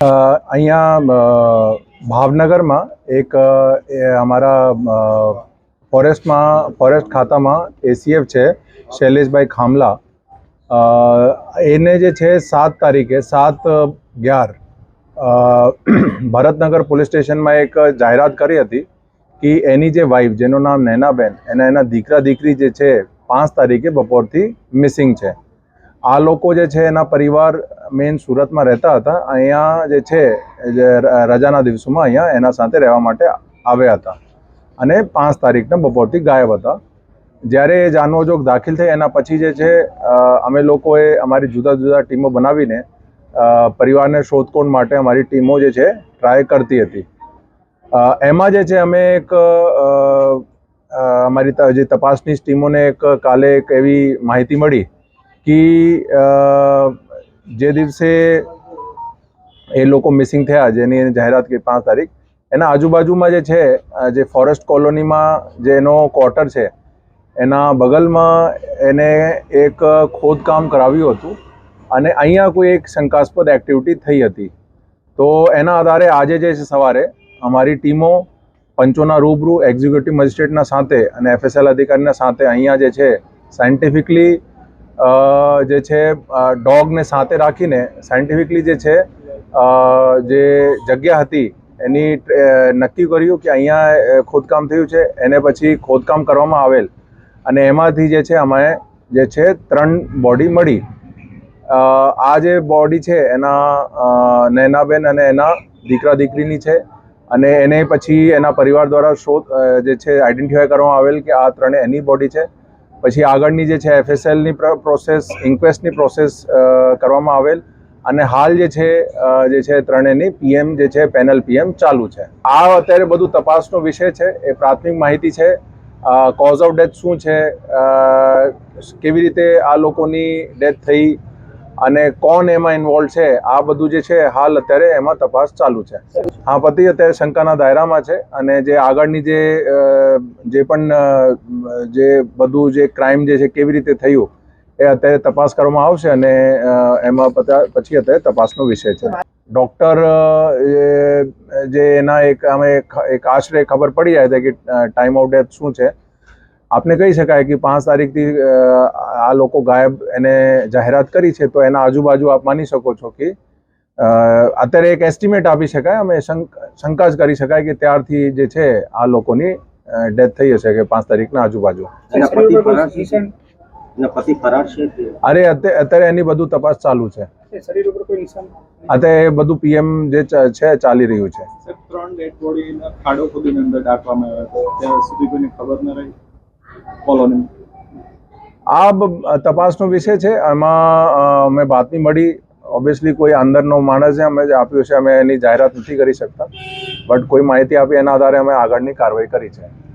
અ, અહીંયા અ, ભાવનગરમાં એક અમારા ફોરેસ્ટમાં, ફોરેસ્ટ ખાતામાં એસીએફ છે, શૈલેષભાઈ ખામલા. એને જે છે સાત તારીખે, સાત અગિયાર ભરતનગર પોલીસ સ્ટેશનમાં એક જાહેરાત કરી હતી કે એની જે વાઈફ જેનું નામ નૈનાબેન, એના એના દીકરા દીકરી જે છે, પાંચ તારીખે બપોરથી મિસિંગ છે. આ લોકો જે છે એના પરિવાર મેઇન સુરતમાં રહેતા હતા. અહીંયા જે છે, જે રજાના દિવસોમાં અહીંયા એના સાથે રહેવા માટે આવ્યા હતા. અને પાંચ તારીખના બપોરથી ગાયબ હતા. જ્યારે એ જાનવરજોગ દાખલ થઈ એના પછી જે છે અમે લોકોએ અમારી જુદા જુદા ટીમો બનાવીને પરિવારને શોધખોળ માટે અમારી ટીમો જે છે ટ્રાય કરતી હતી. એમાં જે છે, અમે એક અમારી જે તપાસની ટીમોને એક કાલે એક એવી માહિતી મળી કે જે દિવસે એ લોકો મિસિંગ થયા, જેની જાહેરાત કરી પાંચ તારીખ. એના આજુબાજુમાં જે છે જે ફોરેસ્ટ કોલોનીમાં જે એનો ક્વાર્ટર છે, એના બગલમાં એને એક ખોદકામ કરાવ્યું હતું અને અહીંયા કોઈ એક શંકાસ્પદ એક્ટિવિટી થઈ હતી. તો એના આધારે આજે જે છે સવારે અમારી ટીમો પંચોના રૂબરૂ એક્ઝિક્યુટિવ મજિસ્ટ્રેટના સાથે અને એફએસએલ અધિકારીના સાથે અહીંયા જે છે સાયન્ટિફિકલી જે છે ડોગને સાથે રાખીને સાયન્ટિફિકલી જે છે જે જગ્યા હતી, એની નક્કી કર્યું કે અહીંયા ખોદકામ થયું છે, એને પછી ખોદકામ કરવામાં આવેલ. અને એમાંથી જે છે, અમે જે છે, ત્રણ બોડી મળી. આ જે બોડી છે, એના નૈનાબેન અને એના દીકરા દીકરીની છે. અને એને પછી એના પરિવાર દ્વારા શોધ જે છે, આઈડેન્ટિફાય કરવામાં આવેલ કે આ ત્રણે એની બોડી છે. પછી આગળની જે છે એફએસએલની પ્રોસેસ ઇન્ક્વેસ્ટની પ્રોસેસ કરવામાં આવેલ. અને હાલ જે છે જે છે ત્રણેયની પીએમ જે છે પેનલ પીએમ ચાલુ છે. આ અત્યારે બધું તપાસનો વિષય છે, એ પ્રાથમિક માહિતી છે. કોઝ ઓફ ડેથ શું છે કેવી રીતે આ લોકોની ડેથ થઈ અને કોણ એમાં ઇન્વોલ્વ છે, આ બધું જે છે, હાલ અત્યારે એમાં તપાસ ચાલુ છે. હા, પતિ અત્યારે શંકાના દાયરામાં છે અને જે આગળની જે જે પણ જે બધું જે ક્રાઇમ જે છે, કેવી રીતે થયું, એ અત્યારે તપાસ કરવામાં આવશે અને એમાં પછી અત્યારે તપાસનો વિષય છે. ડૉક્ટર જે એના એક અમે એક આશરે ખબર પડી જાય છે કે ટાઈમ ઓફ ડેથ શું છે. આપને કહી શકાય કે પાંચ તારીખથી આ લોકો ગાયબ એને જાહેરાત કરી છે તો એના આજુબાજુ આપ માની શકો છો કે અત્યારે એક એસ્ટિમેટ આપી શકાય અમે શંકા જ કરી શકાય કે ત્યારથી જે છે આ લોકોની ડેથ થઈ હશે કે પાંચ તારીખના આજુબાજુ. એના પતિ ફરાર છે? એના પતિ ફરાર છે કે? અરે અત્યારે એની બધું તપાસ ચાલુ છે. શરીર ઉપર કોઈ નિશાન અત્યારે એ બધું પીએમ જે છે ચાલી રહ્યું છે. ત્રણ ડેડ બોડી ખાડો ખોદીને અંદર દાટવામાં આવ્યો ત્યાં સુધી કોઈને ખબર ન રહી? કોલોની આ તપાસનો વિષય છે. અ, અમે બાતમી મળી. ઓબ્વિયસલી કોઈ અંદરનો માણસ જે અમે જે આપ્યો છે અમે એની જાહેરાત નથી કરી શકતા. બટ કોઈ માહિતી આપી એના આધારે અમે આગળની કાર્યવાહી કરી છે.